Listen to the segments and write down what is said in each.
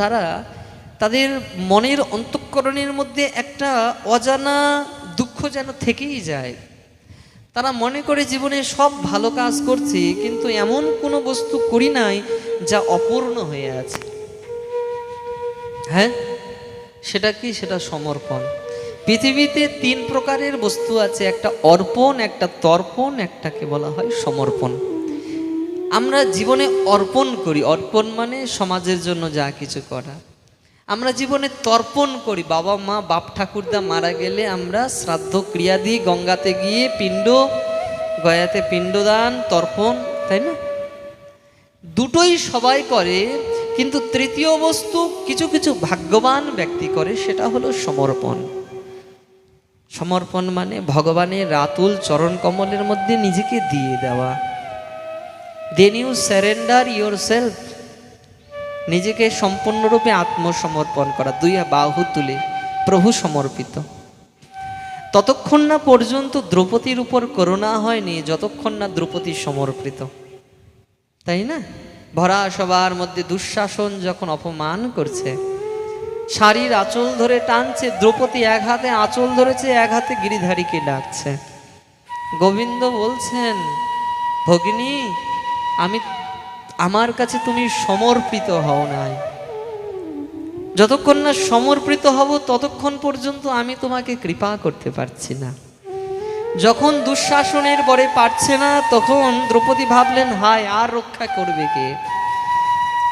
তারা তাদের মনের অন্তঃকরণের মধ্যে একটা অজানা দুঃখ যেন থেকেই যায়। তারা মনে করে জীবনে সব ভালো কাজ করছি, কিন্তু এমন কোনো বস্তু করি নাই যা অপূর্ণ হয়ে আছে। হ্যাঁ? সেটা কি? সেটা সমর্পণ। পৃথিবীতে তিন প্রকারের বস্তু আছে, একটা অর্পণ, একটা তর্পণ, একটাকে বলা হয় সমর্পণ। আমরা জীবনে অর্পণ করি। অর্পণ মানে সমাজের জন্য যা কিছু করা। আমরা জীবনে তর্পণ করি। বাবা, মা, বাপ, ঠাকুরদা মারা গেলে আমরা শ্রাদ্ধ ক্রিয়া দিই। গঙ্গাতে গিয়ে পিণ্ড, গয়াতে পিণ্ডদান, তর্পণ, তাই না? দুটোই সবাই করে, কিন্তু তৃতীয় বস্তু কিছু কিছু ভাগ্যবান ব্যক্তি করে, সেটা হলো সমর্পণ। সমর্পণ মানে ভগবানের রাতুল চরণ কমলের মধ্যে নিজেকে দিয়ে দেওয়া। Then you surrender yourself নিজেকে সম্পূর্ণরূপে আত্মসমর্পণ করা, দুই বাহু তুলে প্রভু সমর্পিত। ততক্ষণ না পর্যন্ত দ্রৌপদীর উপর করুণা হয়নি, যতক্ষণ না দ্রৌপদী সমর্পিত। তাই না? ভরা সবার মধ্যে দুঃশাসন যখন অপমান করছে, শাড়ির আঁচল ধরে টানছে, দ্রৌপদী এক হাতে আঁচল ধরেছে, এক হাতে গিরিধারীকে ডাকছে। গোবিন্দ বলছেন, ভগিনী আমি, আমার কাছে তুমি সমর্পিত হও নাই। যতক্ষণ না সমর্পিত হব, ততক্ষণ পর্যন্ত আমি তোমাকে কৃপা করতে পারছি না। যখন দুঃশাসনের বরে পারছে না, তখন দ্রৌপদী ভাবলেন, হায়, আর রক্ষা করবে কে?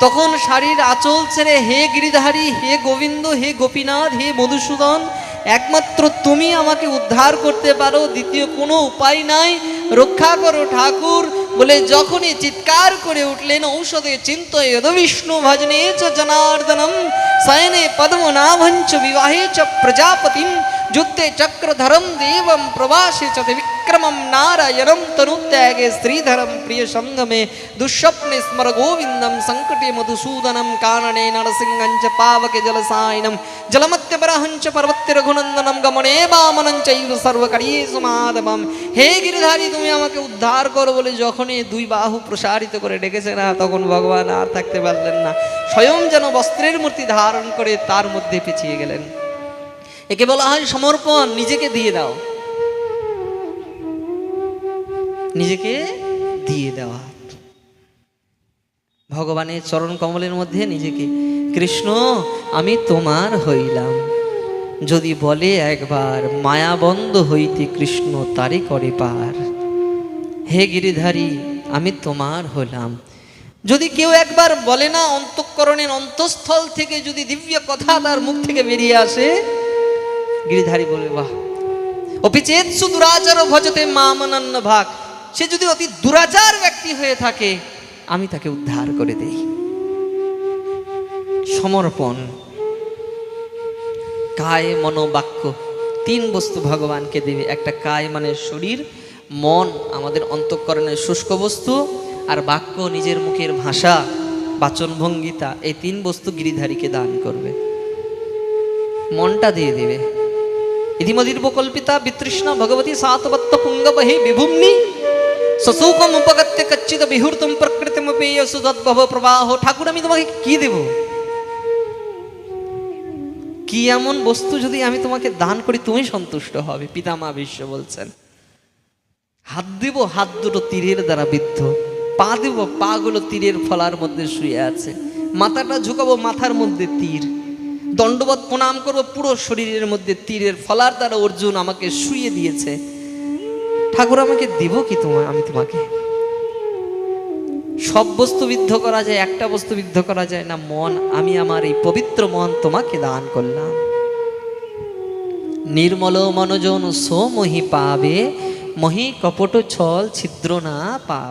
তখন শাড়ির আঁচল ছেড়ে, হে গিরিধারী, হে গোবিন্দ, হে গোপীনাথ, হে মধুসূদন, একমাত্র তুমি আমাকে উদ্ধার করতে পারো, দ্বিতীয় কোনো উপায় নাই। রক্ষা করো ঠাকুর বলে যখনই চিৎকার করে উঠলেন, ঔষধে চিন্তয়ে বিষ্ণু ভজনে চ জনার্দনম, শয়নে পদ্মনাভঞ্চ বিবাহে চ প্রজাপতিম। যুদ্ধে চক্রধরম দেবম প্রবাসে চতে বিক্রমম নারায়ণম তনুত্যাগে শ্রীধরম প্রিয় সঙ্গমে দুঃস্বপ্নে স্মর গোবিন্দম সংকটে মধুসূদনম কাননে নরসিংহঞ্চ পাবকে জলসায়নম জলমত্যপরাহঞ্চ পর্বত্য রঘুনন্দনম গমনে বামনম চৈব সর্বকারিয়ে সুমাধবম হে গিরিধারী তুমি আমাকে উদ্ধার করো বলে যখনই দুই বাহু প্রসারিত করে ডেকেছে না, তখন ভগবান আর থাকতে পারলেন না। স্বয়ং যেন বস্ত্রের মূর্তি ধারণ করে তার মধ্যে পেঁচিয়ে গেলেন। একে বলা হয় সমর্পণ, নিজেকে দিয়ে দাও। নিজেকে দিয়ে দেওয়া। ভগবানের চরণ কমলের মধ্যে নিজেকে, কৃষ্ণ, আমি তোমার হইলাম। যদি বলে একবার মায়াবন্ধ হইতে কৃষ্ণ তারি করে পার। হে গিরিধারী, আমি তোমার হলাম যদি কেউ একবার বলে না, অন্তঃকরণের অন্তঃস্থল থেকে যদি দিব্য কথা তার মুখ থেকে বেরিয়ে আসে গিরিধারী বলবে বাহ! অপিচেৎসু দুরাচার ভজতে মামনন্ন ভাগ। সে যদি অতি দুরাচার ব্যক্তি হয়ে থাকে, আমি তাকে উদ্ধার করে দেই। সমর্পণ। কায় মনোবাক্য। তিন বস্তু ভগবানকে দেবে। একটা কায় মানে শরীর, মন আমাদের অন্তঃকরণের শুষ্ক বস্তু, আর বাক্য নিজের মুখের ভাষা, বাচনভঙ্গিতা। এই তিন বস্তু গিরিধারীকে দান করবে। মনটা দিয়ে দেবে। ইতিমদীর্বকল্পিতা বিতৃষ্ণা ভগবতী সাতবত্ত পুঙ্গবহি বিভুম্নি সসৌকম উপগত্য কচ্ছিত বিহুর্তম প্রকৃতিমপেয় সুদদ্ভব প্রবাহ ঠাকুর আমি তোমাকে কি দেব? কি এমন বস্তু যদি আমি তোমাকে দান করি, তুমি সন্তুষ্ট হবে, পিতামা বিশ্ব বলছেন। হাত দিব, হাত দুটো তীরের দ্বারা বিদ্ধ। পা দিব পাগুলো তীরের ফলার মধ্যে শুয়ে আছে। মাথাটা ঝুঁকাবো, মাথার মধ্যে তীর। দণ্ডবত প্রণাম করব, পুরো শরীরের মধ্যে তীরের ফলার দ্বারা অর্জুন আমাকে শুয়ে দিয়েছে। ঠাকুর, আমাকে দিব কি তোমার আমি তোমাকে? সব বস্তু বিদ্ধ করা যায়, একটা বস্তু বিদ্ধ করা যায় না, মন। আমি আমার এই পবিত্র মন তোমাকে দান করলাম। নির্মল মনোজন সোমহি পাবে, মহি কপট ছল ছিদ্র না পাবে।